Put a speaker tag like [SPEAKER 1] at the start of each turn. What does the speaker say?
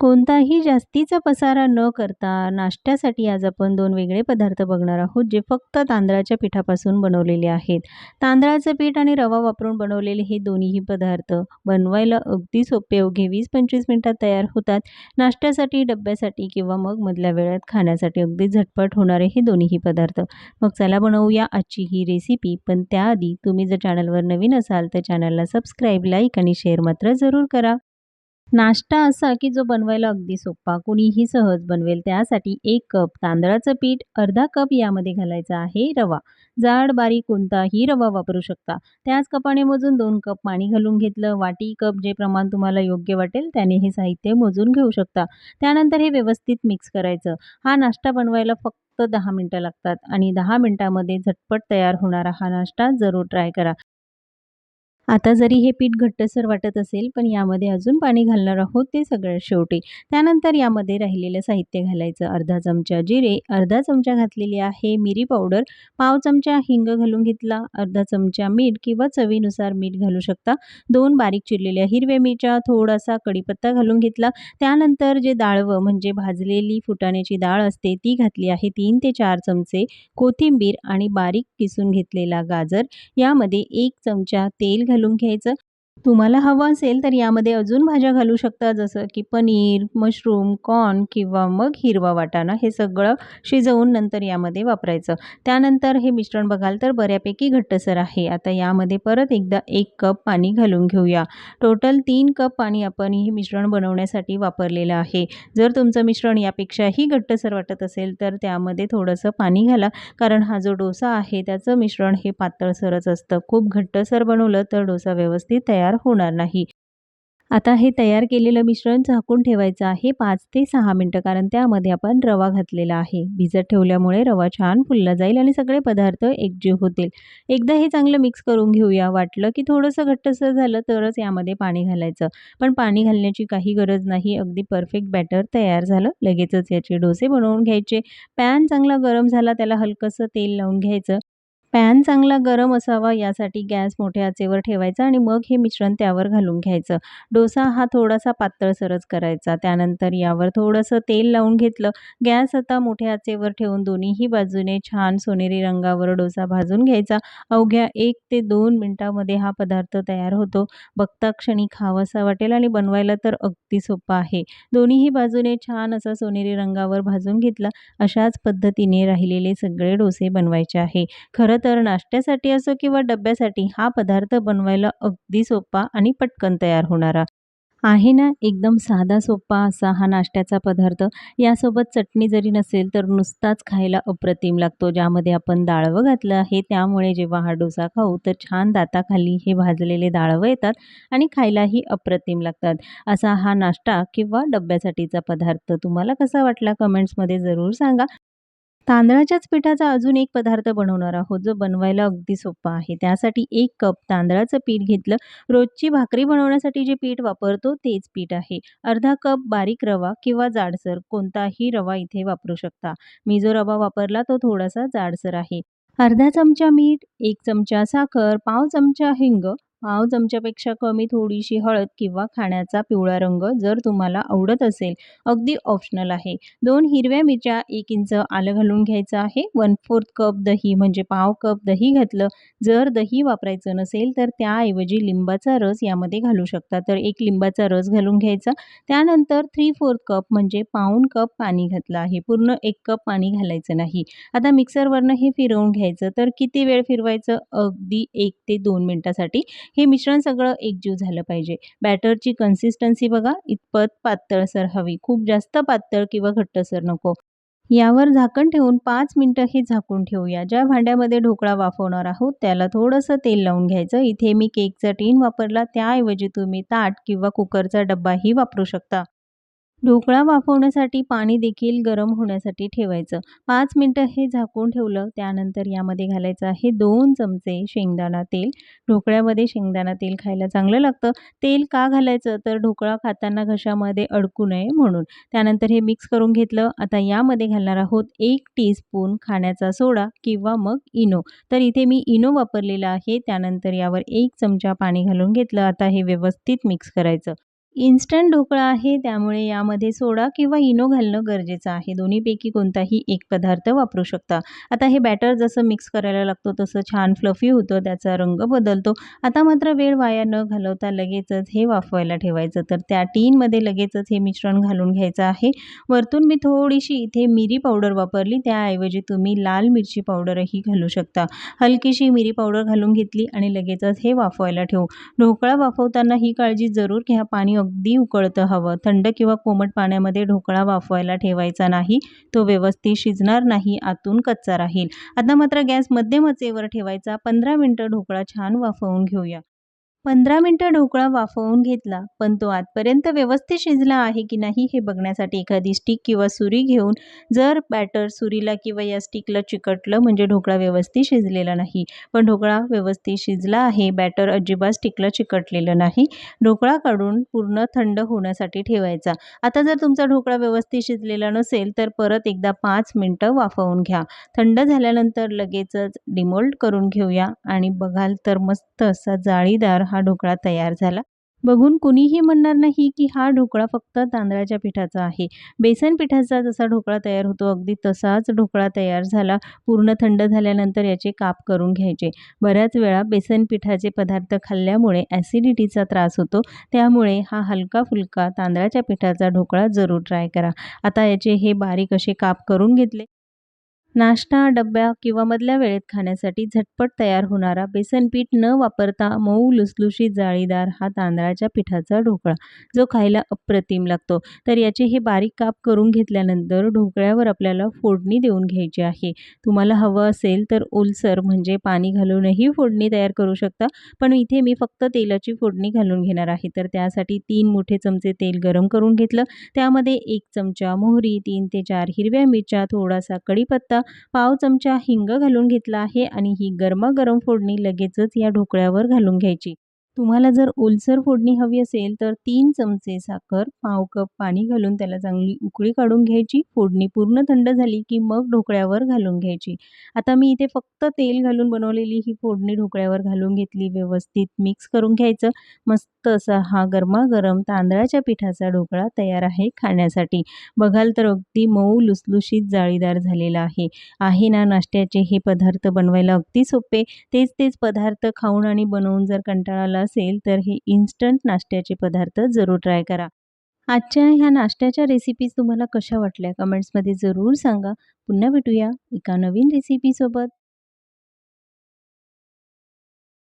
[SPEAKER 1] कोणताही जास्तीचा पसारा न करता नाश्त्यासाठी आज आपण दोन वेगळे पदार्थ बघणार आहोत जे फक्त तांदळाच्या पिठापासून बनवलेले आहेत. तांदळाचं पीठ आणि रवा वापरून बनवलेले हे दोन्हीही पदार्थ बनवायला अगदी सोपे अवघे वीस पंचवीस मिनटात तयार होतात. नाश्त्यासाठी डब्यासाठी किंवा मग मधल्या वेळात खाण्यासाठी अगदी झटपट होणारे हे दोन्हीही पदार्थ. मग चला बनवूया आजची ही रेसिपी पण त्याआधी तुम्ही जर चॅनलवर नवीन असाल तर चॅनलला सबस्क्राईब लाईक आणि शेअर मात्र जरूर करा. नाश्ता असा की जो बनवायला अगदी सोपा कुणीही सहज बनवेल त्यासाठी एक कप तांदळाचं पीठ अर्धा कप यामध्ये घालायचा आहे रवा. जाड बारीक कोणताही रवा वापरू शकता. त्याच कपाने मोजून दोन कप पाणी घालून घेतलं. वाटी कप जे प्रमाण तुम्हाला योग्य वाटेल त्याने हे साहित्य मोजून घेऊ शकता. त्यानंतर हे व्यवस्थित मिक्स करायचं. हा नाश्ता बनवायला फक्त दहा मिनटं लागतात आणि दहा मिनटामध्ये झटपट तयार होणारा हा नाश्ता जरूर ट्राय करा. आता जरी हे पीठ घट्टसर वाटत असेल पण यामध्ये अजून पाणी घालणार आहोत ते सगळ्यात शेवटी. त्यानंतर यामध्ये राहिलेलं साहित्य घालायचं. अर्धा चमचा जिरे अर्धा चमचा घातलेली आहे मिरी पावडर पाव चमचा हिंग घालून घेतला अर्धा चमचा मीठ किंवा चवीनुसार मीठ घालू शकता. दोन बारीक चिरलेल्या हिरव्या मिरच्या थोडासा कढीपत्ता घालून घेतला. त्यानंतर जे डाळवं म्हणजे भाजलेली फुटाण्याची डाळ असते ती घातली आहे तीन ते चार चमचे. कोथिंबीर आणि बारीक किसून घेतलेला गाजर. यामध्ये एक चमचा तेल घालून घ्यायचं. तुम्हाला हवं असेल तर यामध्ये अजून भाज्या घालू शकता जसं की पनीर मशरूम कॉर्न किंवा मग हिरवा वाटाणा हे सगळं शिजवून नंतर यामध्ये वापरायचं. त्यानंतर हे मिश्रण बघाल तर बऱ्यापैकी घट्टसर आहे. आता यामध्ये परत एकदा एक कप पाणी घालून घेऊया. टोटल तीन कप पाणी आपण हे मिश्रण बनवण्यासाठी वापरलेलं आहे. जर तुमचं मिश्रण यापेक्षाही घट्टसर वाटत असेल तर त्यामध्ये थोडंसं पाणी घाला कारण हा जो डोसा आहे त्याचं मिश्रण हे पातळसरच असतं. खूप घट्टसर बनवलं तर डोसा व्यवस्थित तयार तयार होणार नाही. आता हे तयार केलेलं मिश्रण झाकून ठेवायचं आहे पाच ते सहा मिनटं कारण त्यामध्ये आपण रवा घातलेला आहे. भिजत ठेवल्यामुळे रवा छान फुलला जाईल आणि सगळे पदार्थ एकजीव होतील. एकदा हे चांगलं मिक्स करून घेऊया. वाटलं की थोडंसं घट्टसर झालं तरच यामध्ये पाणी घालायचं. पण पाणी घालण्याची काही गरज नाही. अगदी परफेक्ट बॅटर तयार झालं. लगेचच याचे डोसे बनवून घ्यायचे. पॅन चांगला गरम झाला त्याला हलकंसं तेल लावून घ्यायचं. पॅन चांगला गरम असावा यासाठी गॅस मोठ्या आचेवर ठेवायचा आणि मग हे मिश्रण त्यावर घालून घ्यायचं. डोसा हा थोडासा पातळसरच करायचा. त्यानंतर यावर थोडंसं तेल लावून घेतलं. गॅस आता मोठ्या आचेवर ठेवून दोन्हीही बाजूने छान सोनेरी रंगावर डोसा भाजून घ्यायचा. अवघ्या एक ते दोन मिनटामध्ये हा पदार्थ तयार होतो. बघता क्षणी खावासा वाटेल आणि बनवायला तर अगदी सोपा आहे. दोन्हीही बाजूने छान असा सोनेरी रंगावर भाजून घेतला. अशाच पद्धतीने राहिलेले सगळे डोसे बनवायचे आहे. खरं तर नाश्त्यासाठी असो किंवा डब्यासाठी हा पदार्थ बनवायला अगदी सोपा आणि पटकन तयार होणारा. आहे ना एकदम साधा सोपा असा हा नाश्त्याचा पदार्थ. यासोबत चटणी जरी नसेल तर नुसताच खायला अप्रतिम लागतो. ज्यामध्ये आपण डाळवं घातलं आहे त्यामुळे जेव्हा हा डोसा खाऊ तर छान दाताखाली हे भाजलेले डाळवं येतात आणि खायलाही अप्रतिम लागतात. असा हा नाश्ता किंवा डब्यासाठीचा पदार्थ तुम्हाला कसा वाटला? कमेंट्समध्ये जरूर सांगा. तांदळाच्याच पिठाचा अजून एक पदार्थ बनवणार आहोत जो बनवायला अगदी सोपा आहे. त्यासाठी एक कप तांदळाचं पीठ घेतलं. रोजची भाकरी बनवण्यासाठी जे पीठ वापरतो तेच पीठ आहे. अर्धा कप बारीक रवा किंवा जाडसर कोणताही रवा इथे वापरू शकता. मी जो रवा वापरला तो थोडासा जाडसर आहे. अर्धा चमचा मीठ एक चमचा साखर पाव चमचा हिंग पाव चमच्यापेक्षा कमी थोडीशी हळद किंवा खाण्याचा पिवळा रंग जर तुम्हाला आवडत असेल अगदी ऑप्शनल आहे. दोन हिरव्या मिरच्या एक इंच आलं घालून घ्यायचं आहे. वन फोर्थ कप दही म्हणजे पाव कप दही घातलं. जर दही वापरायचं नसेल तर त्याऐवजी लिंबाचा रस यामध्ये घालू शकता. तर एक लिंबाचा रस घालून घ्यायचा. त्यानंतर थ्री फोर्थ कप म्हणजे पाऊन कप पाणी घातलं आहे. पूर्ण एक कप पाणी घालायचं नाही. आता मिक्सरवरनं हे फिरवून घ्यायचं. तर किती वेळ फिरवायचं? अगदी एक ते दोन मिनटासाठी. हे मिश्रण सगळं एकजीव झालं पाहिजे. बॅटरची कन्सिस्टन्सी बघा इतपत पातळसर हवी. खूप जास्त पातळ किंवा घट्टसर नको. यावर झाकण ठेवून पाच मिनटं हे झाकून ठेवूया. ज्या भांड्यामध्ये ढोकळा वाफवणार आहोत त्याला थोडंसं तेल लावून घ्यायचं. इथे मी केकचा टीन वापरला. त्याऐवजी तुम्ही ताट किंवा कुकरचा डब्बाही वापरू शकता. ढोकळा वाफवण्यासाठी पाणी देखील गरम होण्यासाठी ठेवायचं. पाच मिनटं हे झाकून ठेवलं त्यानंतर यामध्ये घालायचं आहे दोन चमचे शेंगदाणा तेल. ढोकळ्यामध्ये शेंगदाणा तेल खायला चांगलं लागतं. तेल का घालायचं? तर ढोकळा खाताना घशामध्ये अडकू नये म्हणून. त्यानंतर हे मिक्स करून घेतलं. आता यामध्ये घालणार आहोत एक टीस्पून खाण्याचा सोडा किंवा मग इनो. तर इथे मी इनो वापरलेला आहे. त्यानंतर यावर एक चमचा पाणी घालून घेतलं. आता हे व्यवस्थित मिक्स करायचं. इन्स्टंट ढोकळा आहे त्यामुळे यामध्ये सोडा किंवा इनो घालणं गरजेचं आहे. दोन्हीपैकी कोणताही एक पदार्थ वापरू शकता. आता हे बॅटर जसं मिक्स करायला लागतो तसं छान फ्लफी होतं त्याचा रंग बदलतो. आता मात्र वेळ वाया न घालवता लगेचच हे वाफवायला ठेवायचं. तर त्या टीनमध्ये लगेचच हे मिश्रण घालून घ्यायचं आहे. वरतून मी थोडीशी इथे मिरी पावडर वापरली. त्याऐवजी तुम्ही लाल मिरची पावडरही घालू शकता. हलकीशी मिरी पावडर घालून घेतली आणि लगेचच हे वाफवायला ठेवू. ढोकळा वाफवताना ही काळजी जरूर घ्या. पाणी अगदी उकळतं हवं. थंड किंवा कोमट पाण्यामध्ये ढोकळा वाफवायला ठेवायचा नाही. तो व्यवस्थित शिजणार नाही आतून कच्चा राहील. आता मात्र गॅस मध्यम आचेवर ठेवायचा. पंधरा मिनटं ढोकळा छान वाफवून घेऊया. पंधरा मिनटं ढोकळा वाफवून घेतला पण तो आतपर्यंत व्यवस्थित शिजला आहे की नाही हे बघण्यासाठी एखादी स्टिक किंवा सुरी घेऊन जर बॅटर सुरीला किंवा या स्टिकला चिकटलं म्हणजे ढोकळा व्यवस्थित शिजलेला नाही. पण ढोकळा व्यवस्थित शिजला आहे बॅटर अजिबात स्टिकला चिकटलेलं नाही. ढोकळा काढून पूर्ण थंड होण्यासाठी ठेवायचा. आता जर तुमचा ढोकळा व्यवस्थित शिजलेला नसेल तर परत एकदा पाच मिनटं वाफवून घ्या. थंड झाल्यानंतर लगेचच डिमोल्ड करून घेऊया. आणि बघाल तर मस्त असा जाळीदार हा हा ढोकळा तयार झाला. बघून कुणीही म्हणणार नाही की हा ढोकळा फक्त तांदळाच्या पिठाचा आहे. बेसन पिठाचा जसा ढोकळा तयार होतो अगदी तसाच ढोकळा तयार झाला. पूर्ण थंड झाल्यानंतर याचे काप करून घ्यायचे. बऱ्याच वेळा बेसन पिठाचे पदार्थ खाल्ल्यामुळे ॲसिडिटीचा त्रास होतो. त्यामुळे हा हलका फुलका तांदळाच्या पिठाचा ढोकळा जरूर ट्राय करा. आता याचे हे बारीक असे काप करून घेतले. नाश्ता डब्या किंवा मधल्या वेळेत खाण्यासाठी झटपट तयार होणारा बेसनपीठ न वापरता मऊ लुसलुशीत जाळीदार हा तांदळाच्या पिठाचा ढोकळा जो खायला अप्रतिम लागतो. तर याचे हे बारीक काप करून घेतल्यानंतर ढोकळ्यावर आपल्याला फोडणी देऊन घ्यायची आहे. तुम्हाला हवं असेल तर ओलसर म्हणजे पाणी घालूनही फोडणी तयार करू शकता पण इथे मी फक्त तेलाची फोडणी घालून घेणार आहे. तर त्यासाठी तीन मोठे चमचे तेल गरम करून घेतलं. त्यामध्ये एक चमचा मोहरी तीन ते चार हिरव्या मिरच्या थोडासा कढीपत्ता पाव चमचा हिंग घालून घेतला आहे आणि ही गरमागरम फोडणी लगेचच या ढोकळ्यावर घालून घ्यायची. तुम्हाला जर ओलसर फोडणी हवी असेल तर तीन चमचे साखर पाव कप पाणी घालून त्याला चांगली उकळी काढून घ्यायची. फोडणी पूर्ण थंड झाली की मग ढोकळ्यावर घालून घ्यायची. आता मी इथे फक्त तेल घालून बनवलेली ही फोडणी ढोकळ्यावर घालून घेतली. व्यवस्थित मिक्स करून घ्यायचं. मस्त असा हा गरमागरम तांदळाच्या पिठाचा ढोकळा तयार आहे खाण्यासाठी. बघाल तर अगदी मऊ लुसलुशीत जाळीदार झालेला आहे. आहे ना नाश्त्याचे हे पदार्थ बनवायला अगदी सोपे. तेच तेच पदार्थ खाऊन आणि बनवून जर कंटाळाला असेल तर हे इन्स्टंट नाश्त्याचे पदार्थ जरूर ट्राय करा. आजच्या ह्या नाश्त्याच्या रेसिपीज तुम्हाला कशा वाटल्या? कमेंट्समध्ये जरूर सांगा. पुन्हा भेटूया एका नवीन रेसिपीसोबत